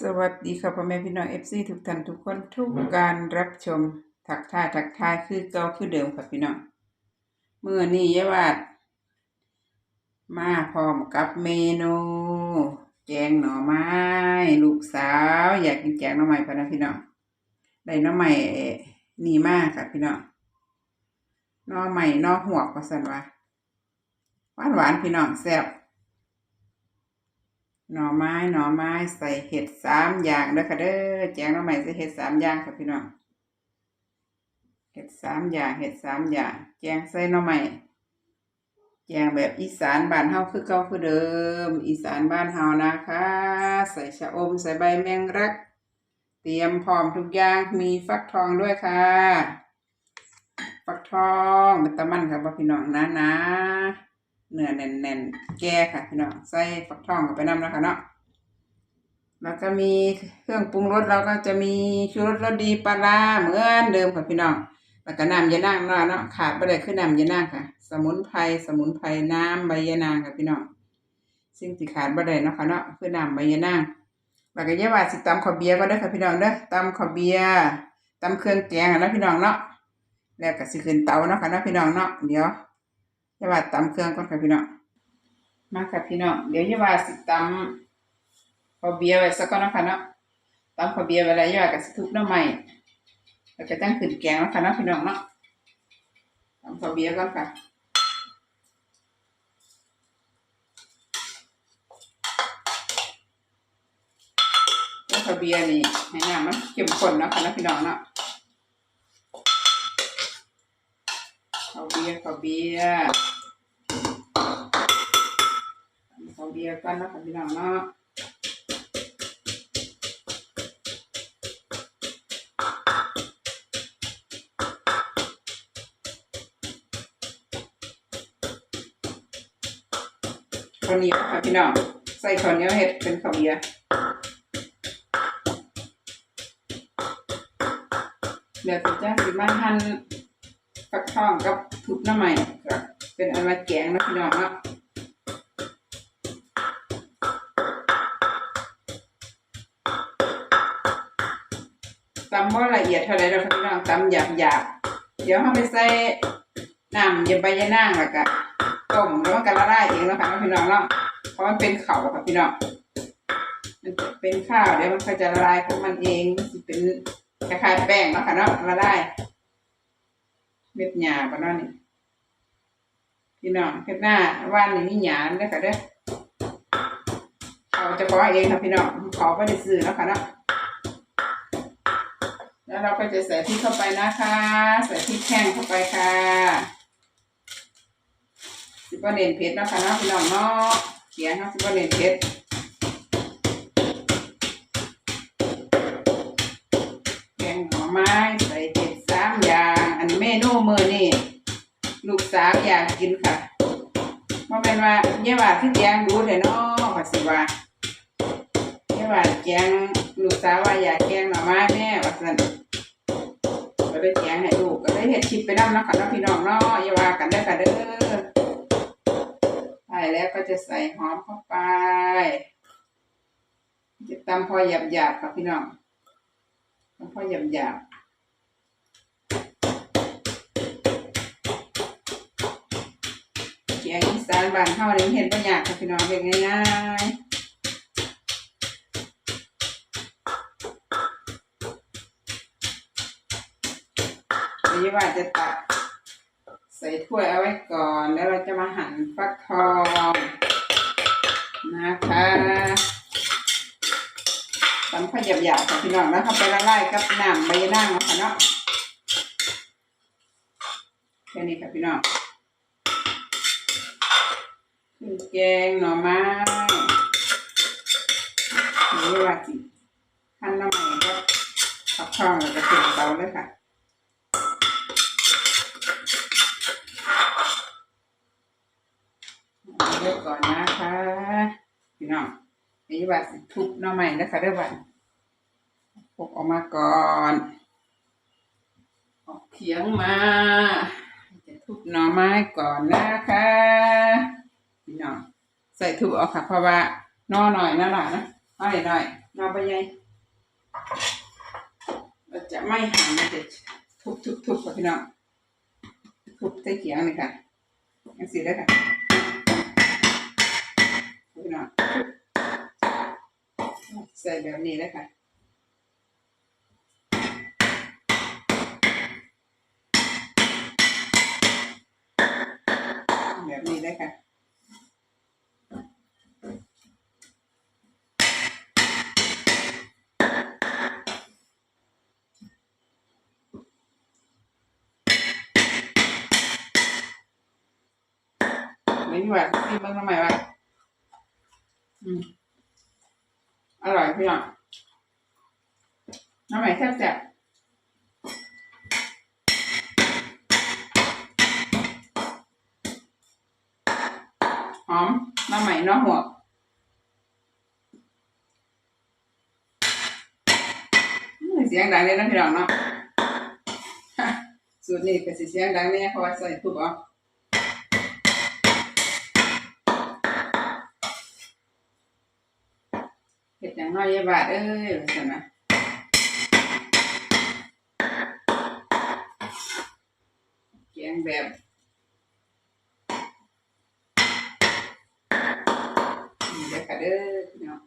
สวัสดีค่ะพ่อแม่พี่น้องเอฟซีทุกท่านทุกคนทุกการรับชมทักทายทักทายคือเก่าคือเดิมค่ะพี่น้องเมื่อนี้ยายวาด มาพร้อมกับเมนู แกงหน่อไม้ ลูกสาว อยากกินแกงหน่อไม้พะนะพี่น้องได้หน่อไม้นี่มากค่ะพี่น้องหน่อไม้หน่อหัวก็สันว่าหวานหวานพี่น้องแซ่บ หน่อไม้หน่อไม้ใส่เห็ดสามอย่างเด้อค่ะเด้อแจงหน่อไม้ใส่เห็ดสามอย่างค่ะพี่น้องเห็ดสามอย่างเห็ดสามอย่าง แจงใส่หน่อไม้แจงแบบอีสานบ้านเฮาคือเก่าคือเดิม อีสานบ้านเฮานะคะ ใส่ชะอมใส่ใบแมงรัก เตรียมพร้อมทุกอย่างมีฟักทองด้วยค่ะ ฟักทองเป็นตะมันค่ะบ่พี่น้องนะนะ เนื้อแน่นๆแก่ค่ะพี่น้องใส่ฟักทองเข้าไปน้ำนะคะเนาะแล้วก็มีเครื่องปรุงรสเราก็จะมีชูรสรสดีปลาร้าเหมือนเดิมค่ะพี่น้องแล้วก็น้ำยานางเนาะเนาะขาดไม่ได้คือน้ำยานางค่ะ สมุนไพรสมุนไพรน้ำใบยานางค่ะพี่น้องสิ่งที่ขาดไม่ได้เนาะค่ะเนาะคือน้ำใบยานางแล้วก็อยาว่าสิตำข้าวเบียก็ได้ค่ะพี่น้องเด้อตำข้าวเบียตำเครื่องแกงนะพี่น้องเนาะแล้วก็สิขึ้นเตาเนาะค่ะเนาะพี่น้องเนาะเดี๋ยว ยาว่าตำเครื่องก่อนค่ะพี่น้องมาค่ะพี่น้องเดี๋ยวยาว่าสิตำข้าเบียร์ไว้สักก่อนนะคะเนาะตำข้าเบียร์ไว้แล้วยาวาก็สิทุบน้ำใหม่แล้วก็ตั้งขึ้นแกงแล้วค่ะเนาะพี่น้องเนาะตำข้าเบียร์ก่อนค่ะแล้วข้าเบียร์นี่ให้น้ำมันเข้มข้นเนาะค่ะเนาะพี่น้องเนาะ บียร์ขาเบียร์เขาเบียร์กันนะคะพี่น้องเนาะข้าวเหนียวค่ะพี่น้องใส่ข้าวเหนียวเห็ดเป็นข้าวเบียร์เดี๋ยวจะสิมาหั่นฟักทองกับ ทุบหน้ำใหม่ก็เป็นอันว่าแกงนะพี่น้องเนาะตำว่าละเอียดเท่าไรเราพี่น้องตำหยาบหยาบเดี๋ยวเราไปใส่น้ำเย็นใบยะนางแล้วก็ต้มแล้วมันก็ละลายเองแล้วค่ะพี่น้องเนาะเพราะมันเป็นเขาค่ะพี่น้องมันเป็นข้าวเดี๋ยวมันก็จะละลายของมันเองมันเป็นคล้ายๆแป้งเนาะค่ะเนาะละลาย เม็ดหยาบเนาะนี่พี่น้องเฮ็ดหน้าว่านนี่มีหยาเด้ค่ะเด้อเอาจะขอเองค่ะพี่น้องขอไม่ได้ซื้อแล้วค่ะเนาะแล้วเราก็จะใส่พริกเข้าไปนะคะ ใส่พริกแห้งเข้าไปค่ะสิบว่าเน้นเผ็ดนะคะเนาะพี่น้องเนาะเขียนเนาะสิบว่าเน้นเผ็ด กินค่ะว่าเป็นว่าเยี่ยว่าที่แกงดูแต่เนาะภาษีว่าเยี่ยว่าแกงลูกสาวว่าอยากแกงหน่อไม้แม่ว่าสันก็ได้แกงให้ลูกก็ได้เห็ดชิปไปน้ำเนะค่ะเนาะพี่น้องเนาะอย่าว่ากันได้ค่ะเด้อใส่แล้วก็จะใส่หอมเข้าไป จะตำพอหยาบๆค่ะพี่น้องตำพอหยาบๆานบานเฮาเนี่ยเห็นบ่ยากค่ะพี่น้องเฮ็ดง่ายๆนี่ว่าจะตักใส่ถ้วยเอาไว้ก่อนแล้วเราจะมาหั่นฟักทองนะคะตำข้าวหยาบๆค่ะพี่น้องแล้วเข้าไปละลายกับน้ำใบยะนางนะคะเนาะแค่นี้ค่ะพี่น้อง แกงหน่อไม้นี่ว่าสิหั่นหน่อไม้ก็ฟักทองแล้วก็ขึ้นเตาเลยค่ะเลือกก่อนนะคะพี่น้องนี่ว่าสิทุบหน่อใหม่นะคะเด้อบันพกออกมาก่อนออกเขียงมา จะทุบหน่อไม้ก่อนนะคะ พี่น้องใส่ทุบเอาค่ะ เพราะว่าน่อหน่อยนะหล่ะนะเอาหน่อยๆเอไปยัยเราจะไม่หันมันจะทุบทุบทุบค่ะพี่น้องทุบใส่เขียงเลยค่ะยังสีได้ค่ะพี่น้องใส่แบบนี้เลยค่ะแบบนี้ได้ค่ะ ไม่หวานที่มันทำไมวะอืมอร่อยพี่น้องน้ำใหม่แซ่บแซ่บหอมน้ำใหม่น้อหัวเสียงดังเลยนะพี่น้องเนาะสูตรนี้ก็สิเสียงดังเนี่ยเพราะว่าใส่ทุบอะ น้อยยาบาดเอ้ยว่าซั่นนะแกงแบบนี่เด้อค่ะเด้อพี่น้อง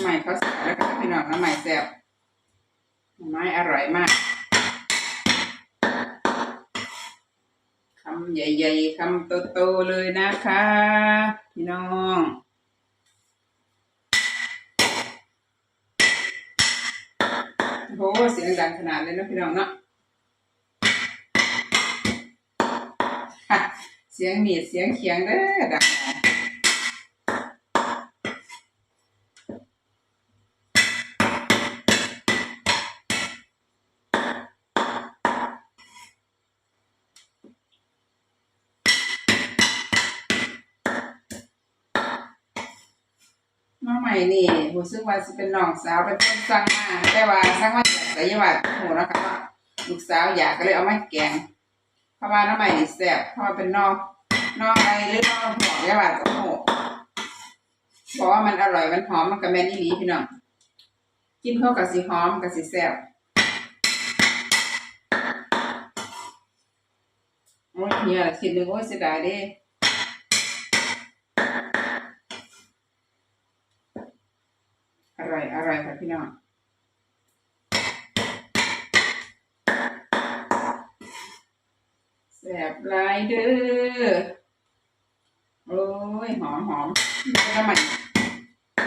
ใหม่เขาใส่แล้วค่ะพี่น้องน้ำใหม่แซ่บน้ำใหม่อร่อยมากำใหญ่ๆคำโตๆเลยนะคะ พี่น้องโหเสียงดังขนาดเลยนะพี่น้องเนาะค่ะเสียงมีดเสียงเขียงเด้อดัง ใหม่นี่รู้สึกว่าสิเป็นน้องสาวเป็นคนสั่งมาแต่ว่าสั่งมาจากไสยวัดโหนะคะว่าลูกสาวอยากก็เลยเอามาแกงเพราะว่าน้องใหม่นี่แซ่บเพราะว่าเป็นน้องน้องอะไรหรือน้องหัวยาบาดกับโหบอกว่ามันอร่อยมันหอมมันกับแม่นี่หลีพี่น้องกินเข้ากับสีหอมกับสีแซ่บโอ้ยเฮียคิดนึงโอ้ยเสียดายเด้ พี่น้องแซ่บลายเด้อโอ้ยหอมหอมน้ำใหม่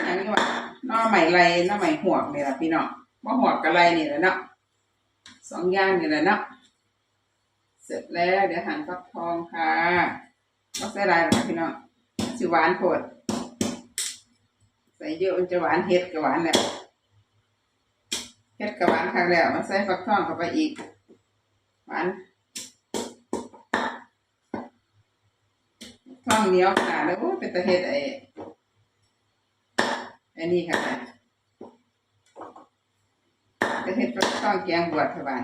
อย่างนี้ว่าน้อใหม่ไรน้อใหม่หวกนี่แหละพี่น้องว่าหวกกับไรนี่แหละเนาะสองอย่างนี่แหละเนาะเสร็จแล้วเดี๋ยวหั่นฟักทองค่ะต้องใส่ลายหรอคะพี่น้องสิหวานโผดใส่เยอะมันจะหวานเฮ็ดกับหวานแล้ว เฮ็ดกับหวานครั้งแล้วมาใส่ฟักทองเข้าไปอีกหวานทองเหนียวขนาดแล้วเป็นตะเฮ็ดไอ้ไอ้นี่ค่ะตะเฮ็ดฟักทองแกงบวชค่ะบ้าน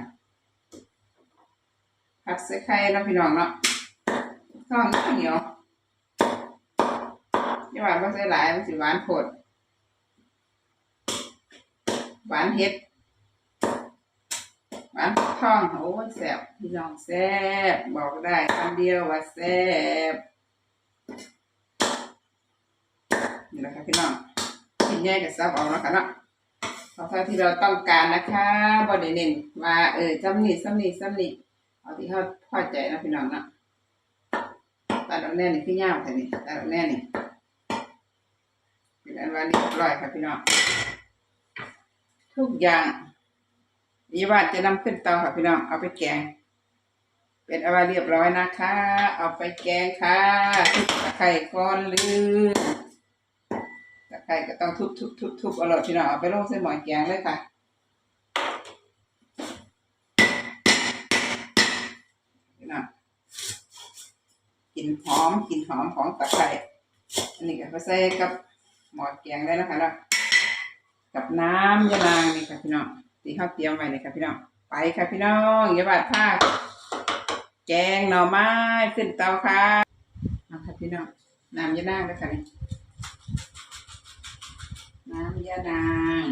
ผัดใส่ไข่เนาะพี่น้องเนาะทองเหนียวอย่หวานบ่ใส่หลายมันสิหวานโพดหวานเฮ็ด หวานทองโอ้ยแซ่บพี่น้องแซ่บบอกได้คำเดียวว่าแซ่บนี่แหละค่ะพี่น้องกินแยกกับซับเอาแล้วค่ะเนาะเอาเท่าที่เราต้องการนะคะบ่ได้เน้นว่าเออซ้ำนี่ซ้ำนี่ซ้ำนี่เอาที่เขาพอใจนะพี่น้องเนาะตัดเอาแน่นี่คือยาวค่นี่ตัดเอาแน่นี่เป็นอันว่าเรียบร้อยค่ะพี่น้องทุกอย่าง ยี่ว่าจะนำขึ้นเตาค่ะพี่น้อง เอาไปแกง เป็นอะไรเรียบร้อยนะคะ เอาไปแกงค่ะตะไคร่ก้อนลืมตะไคร่ก็ต้องทุบทุบทุบทุบอร่อยพี่น้อง เอาไปลงเส้นหมอยแกงเลยค่ะพี่น้องกลิ่นหอมกลิ่นหอมของตะไคร่อันนี้ก็ไปใส่กับหมอแกงได้นะคะเนาะกับน้ำยะนางนี่ค่ะพี่น้อง ที่ข้าวเตรียมไว้นี่ค่ะพี่น้อง ไปค่ะพี่น้องอย่าบาดผ้าแกงหน่อไม้ขึ้นเตาค่ะเอาค่ะพี่น้องน้ำยานางด้วยค่ะนี่น้ำยานาง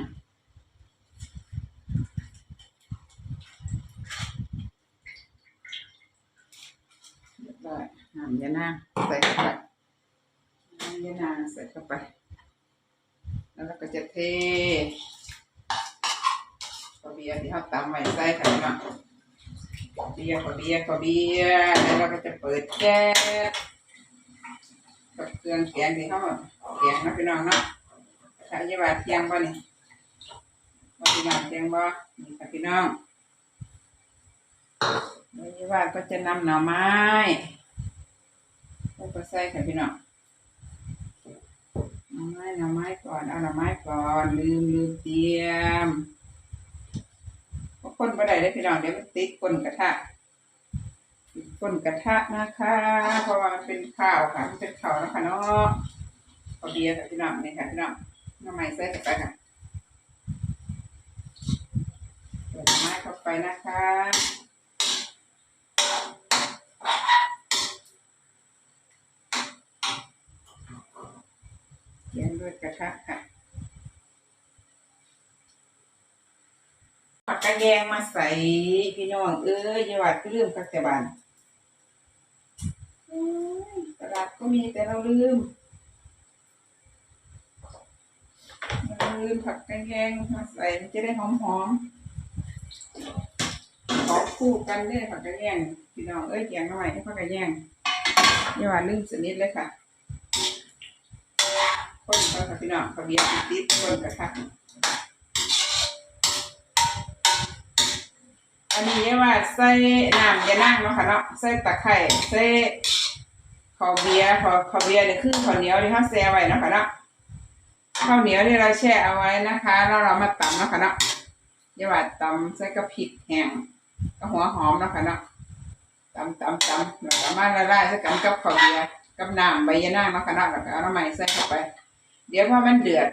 น้ำยานางใส่เข้าไปน้ำยานางใส่เข้าไป แล้วเราก็จะเท ขอเบียร์ที่เขาตำไว้ใส่ค่ะพี่น้องขอเบียร์ขอเบียร์ขอเบียร์แล้วเราก็จะเปิดแก๊สกับเครื่องแกงที่เขาแกงนะพี่น้องเนาะถ้าจะว่าเทียงบ่นี่ว่าพี่น้องเทียงบ่นี่ค่ะพี่น้องแล้วจะว่าก็จะนำหน่อไม้ก็ใส่ค่ะพี่น้องหน่อไม้หน่อไม้ก่อนเอาหน่อไม้ก่อนลืมลืมเตรียม เพราะคนบ่ได้เลยพี่น้องเดี๋ยวมันติดก้นกระทะก้นกระทะนะคะ เพราะว่ามันเป็นข้าวค่ะมันเป็นข้าวนะคะเนาะเอาเบียร์ค่ะพี่น้องนี่ค่ะพี่น้องน้ำมันใส่เข้าไปค่ะเปิดไม้เข้าไปนะคะเคี่ยงด้วยกระทะค่ะ ผักกระแยงมาใส่พี่น้องเอ้ยอย่าว่าเรื่องกักแต่บานตลาดก็มีแต่เราลืมเราลืมผักกะแกงมาใส่มันจะได้หอมหอมขอคู่กันเด้อผักกระแยงพี่น้องเอ้ยแกงหน่อยให้ผักกระแยงอย่าว่าลืมสนิทเลยค่ะคนก็ค่ะพี่น้องขาเบียร์ติดคนกระ อันนี้เรียกว่าใส่น้ำยานั่งเนาะค่ะเนาะใส่ตะไคร้ใส่ข้าวเบียร์พอข้าวเบียร์เนี่ยคือข้าวเหนียวที่เขาแช่ไว้เนาะค่ะเนาะข้าวเหนียวที่เราแช่เอาไว้นะคะ แล้วเรามาตำเนาะค่ะเนาะเดี๋ยวว่าตำใส่กระพริกแห้งก็หัวหอมเนาะค่ะเนาะตำตำตำแล้วก็มาละลายใส่กันกับข้าวเบียร์กับน้ำใบยะนางเนาะค่ะเนาะแล้วก็เอาน้ำมันใส่เข้าไป เดี๋ยวพอมันเดือด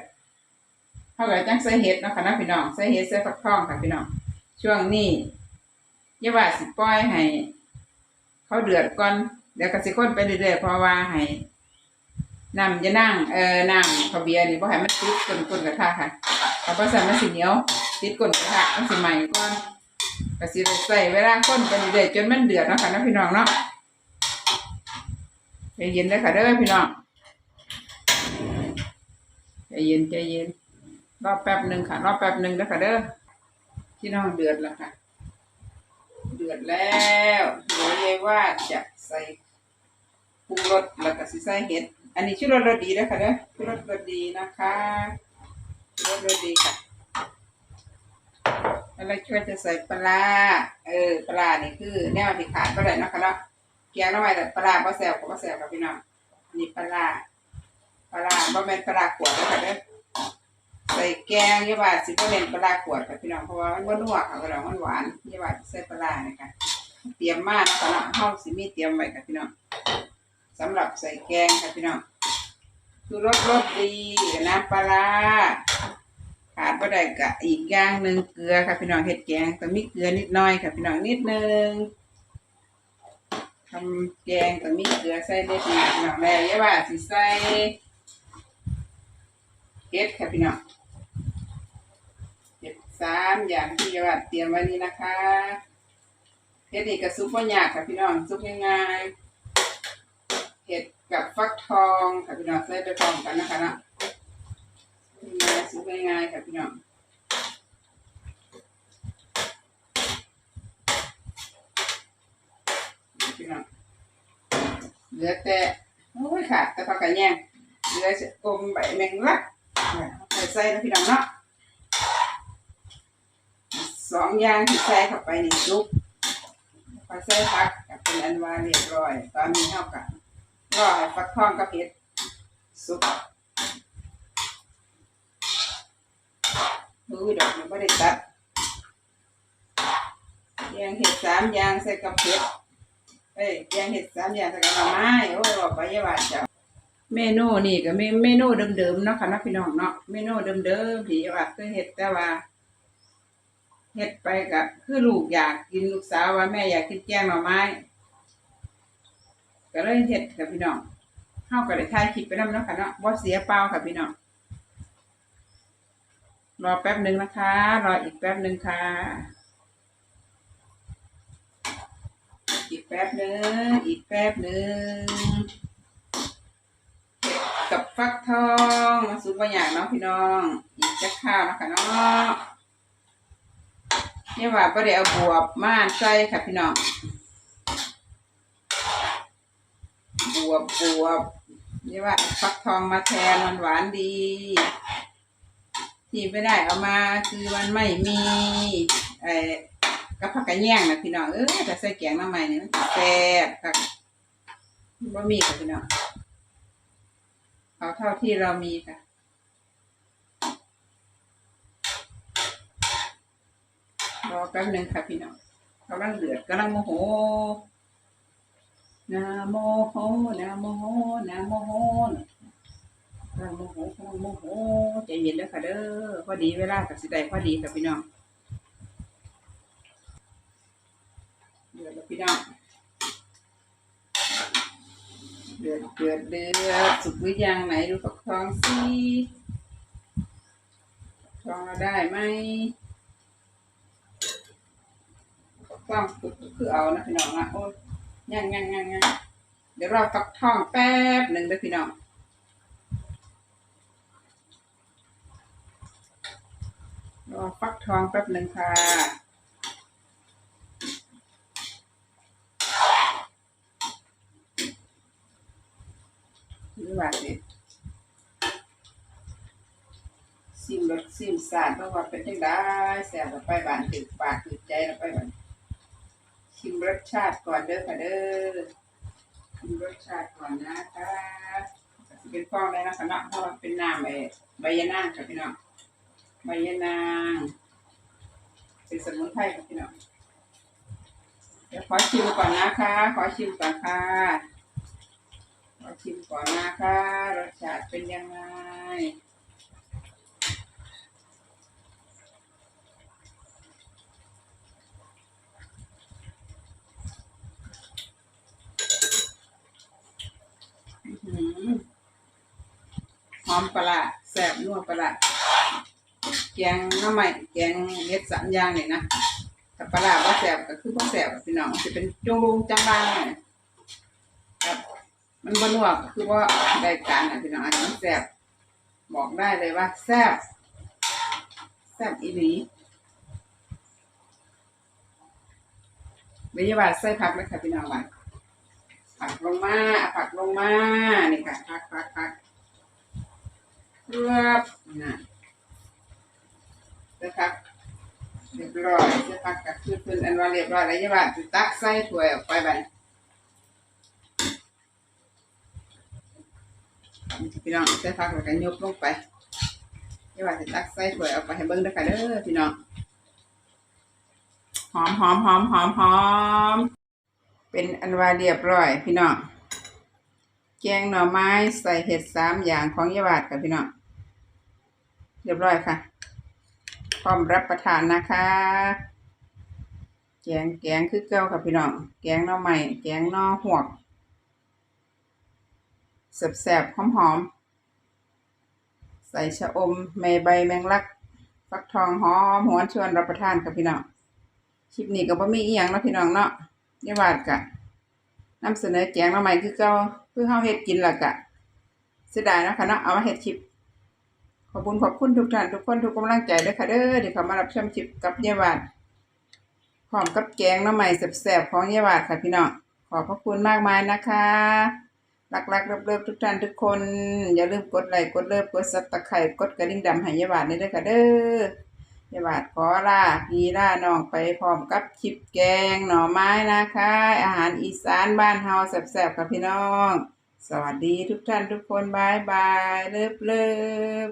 เขาก็จังใส่เห็ดเนาะค่ะเนาะพี่น้องใส่เห็ดใส่ฟักทองค่ะพี่น้องช่วงนี้ อย่าว่าสิปล่อยให้ เขาเดือดก่อนเดี๋ยวก็สิคนไปเรื่อยๆเพราะว่าให้น้ำจะนั่งเออน้ำข้าเบียร์นี่บ่ให้มันติดก้นก้นกระทะค่ะถ้าบ่สั่นมันสิเหนียวติดก้นกระทะมันสิใหม่ก่อนก็สิใส่เวลาคนไปเรื่อยๆจนมันเดือดเนาะค่ะเนาะพี่น้องเนาะใจเย็นเด้ค่ะเด้อพี่น้องใจเย็นใจเย็นรอแป๊บหนึ่งค่ะรอแป๊บหนึ่งเด้อค่ะเด้อพี่น้องเดือดแล้วค่ะ เดือดแล้วเดี๋ยวเลยว่าจะใส่ปรุงรสแล้วก็สิใส่เห็ด อันนี้ชื่อรสรสดีนะคะเด้อชื่อรสรสดีนะคะชื่อรสรสดีค่ะแล้วช่วยจะใส่ปลา เออปลานี่คือ แนวที่ขาดก็ได้เนาะคะเนาะแกงน้ำมันแต่ปลาร้าบ่แซ่บก็บ่แซ่บกับพี่น้องนนี้ปลาปลาบ่แม่นปลาร้าขวดนะคะเด้อ ใส่แกงยี่ว่าสิบ่แม่นปลาขวดค่ะพี่น้องเพราะว่ามันบ่นัวค่ะพี่น้องมันหวานยี่ว่าใส่ปลานะคะเตรียมมานะคะเนาะเฮาสิมีเตรียมไว้ค่ะพี่น้องสำหรับใส่แกงค่ะพี่น้องคือรสรสดีกับน้ำปลาขาดบ่ได้กะอีกอย่างหนึ่งเกลือค่ะพี่น้องเฮ็ดแกงต้องมีเกลือนิดหน่อยค่ะพี่น้องนิดนึงทำแกงต้องมีเกลือใส่เล็กน้อยพี่น้องแล้วยาว่าสิใส่เฮ็ดค่ะพี่น้อง สามอย่างที่ยว่าเตรียมไว้นี่นะคะเห็ดนี่กับซุปบ่ยากค่ะพี่น้องซุปง่ายๆเห็ดกับฟักทองค่ะพี่น้องใส่ไปพร้อมกันนะคะนะง่ายซุปง่ายๆค่ะพี่น้องพี่น้องเหลือแต่โอ้ยค่ะแต่ผักกระแยงเหลือจะกลมใบแมงลักใส่ใส่นะพี่น้องเนาะ องอย่างที่ใส่เข้าไปในซุปพอใส่ผักก็เป็นอันว่าเรียบร้อย ตอนนี้เท่ากันรอให้ฟักทองกับเห็ดสุกมือดอกมันไม่ได้ตัดแยงเห็ดสามอย่างใส่กับเห็ดเอ้ยแยงเห็ดสามอย่างใส่กับหน่อไม้โอ้ยบอกไปยาว่าเจ้าเมนูนี่ก็เมนูเดิมๆเนาะค่ะนาะพี่น้องเนาะเมนูเดิมๆที่ว่าเคยเห็ดแต่ว่า เฮ็ดไปก็คือลูกอยากกินลูกสาวว่าแม่อยากกินแกงหน่อไม้ก็เลยเฮ็ดกับพี่น้องเฮาก็ได้ถ่ายคลิปไปนำเนาะค่ะเนาะบ่เสียเปล่าค่ะพี่น้องรอแป๊บหนึ่งนะคะ รออีกแป๊บหนึ่งค่ะ อีกแป๊บหนึ่งอีกแป๊บหนึ่งเห็ดกับฟักทองมาสุกบางอย่างเนาะพี่น้อง อีกจะข้าวนะคะเนาะ นี่ยว่าประเดี๋ยวบวบม่านใส่ค่ะพี่น้องบวบบวบนี่ว่าฟักทองมาแทนมันหวานดี ที่ไม่ได้เอามาคือมันไม่มีไอ้กระพักกระแย่งนะพี่น้องเออแต่ใส่แกงน้ำใหม่เนี่ยมันแซ่บค่ะบ่มีค่ะพี่น้องเอาเท่าที่เรามีค่ะ รอแป๊บหนึ่งค่ะพี่น้องกำลังเดือดกำลังโมโหนะโมโหนะโมโหนะโมโหนะโมโหนะโมโหใจเย็นเด้อค่ะเด้อพอดีเวลากับสิได้พอดีกับพี่น้องเดือดแล้วพี่น้องเดือดเดือดเดือดสุกหรือยังไหนดูฟักทองสิทองเราได้ไหม ฟักทองสุกก็คือเอานะพี่น้องนะโอ้ยยังยังยังยังเดี๋ยวเราตักทองแป๊บหนึ่งเด้อพี่น้องรอฟักทองแป๊บหนึ่งค่ะนี่ว่าสิซิมรสซิมสารเพราะว่าเป็นจังได้แซ่บไปบานถึกปากถึกใจแล้วไปบาน ชิมรสชาติก่อนเด้อค่ะเด้อชิมรสชาติก่อนนะคะจะเป็นฟองได้นะคะเนาะเพราะว่าเป็นน้ำใบใบยะนางค่ะพี่น้องใบยะนางเป็นสมุนไพรค่ะพี่น้องเดี๋ยวขอชิมก่อนนะคะ ขอชิมก่อนค่ะขอชิมก่อนนะคะรสชาติเป็นยังไง อื้อ หอมปลาแซบนัวปลาแกงน้ำใหม่แกงเม็ดสามอย่างนี่นะถ้าปลาว่าแซบก็คือบ่แซบพี่น้องจะเป็นจงลงจังบางหน่ยครับมันบนัวกคือว่าได้การอะพี่น้องอันนี้แซบบอกได้เลยว่าแซบแซบอีหลีไม่ใช่ว่าใส่ผักเลยค่ะพี่น้องว่า ผักลงมาผักลงมานี่ค่ะผักผักผักเรียบนะเสร็จผักเรียบร้อยเสร็จผักกับคือเป็นอันว่าเรียบร้อยแล้วยี่ว่าจะตักใส่ถ้วยออกไปบัดนี้พี่น้องใส่ผักแล้วก็ยกลงไปยี่ว่าจะตักใส่ถ้วยออกไปให้เบิ่งด้อค่ะเด้อพี่น้องหอมหอมหอมหอมหอม เป็นอันว่าเรียบร้อยพี่น้องแกงหน่อไม้ใส่เห็ดสามอย่างของยาวาดค่ะพี่น้องเรียบร้อยค่ะ พร้อมรับประทานนะคะ แกงแกงคือเก้าค่ะพี่น้องแกงหน่อไม้แกงหน่อหวกแสบๆหอมๆใส่ชะอมเมใบแมงลักฟักทองหอมหวนชวนรับประทานค่ะพี่น้องคลิปนี้ก็บ่มีอีหยังนะพี่น้องเนาะ ยาวาดกะนำเสนอแจงมาใหม่คือเก่าคือเฮาเฮ็ดกินและกะเสียดายนะคะเนาะเอามาเฮ็ดคลิป ขอบคุณขอบคุณทุกท่านทุกคนทุกกำลังใจด้อค่ะเด้อที่เข้ามารับชมคลิปกับยายวาดพร้อมกับแกงหน้ำใหม่แซ่บๆของยายวาดค่ะพี่น้องขอบพระคุณมากมายนะคะรักๆเลิฟๆทุกท่านทุกคน อย่าลืมกดไลค์กดเลิฟกดซับตะไคร้กดกระดิ่งดำให้ยายวาดนี่ด้อค่ะเด้อ ยาบาดขอลาพี่ลาน้องไปพร้อมกับชิบแกงหน่อไม้นะคะ อาหารอีสานบ้านเฮาแซ่บๆกับพี่น้อง สวัสดีทุกท่านทุกคนบายบายเลิฟเลิฟ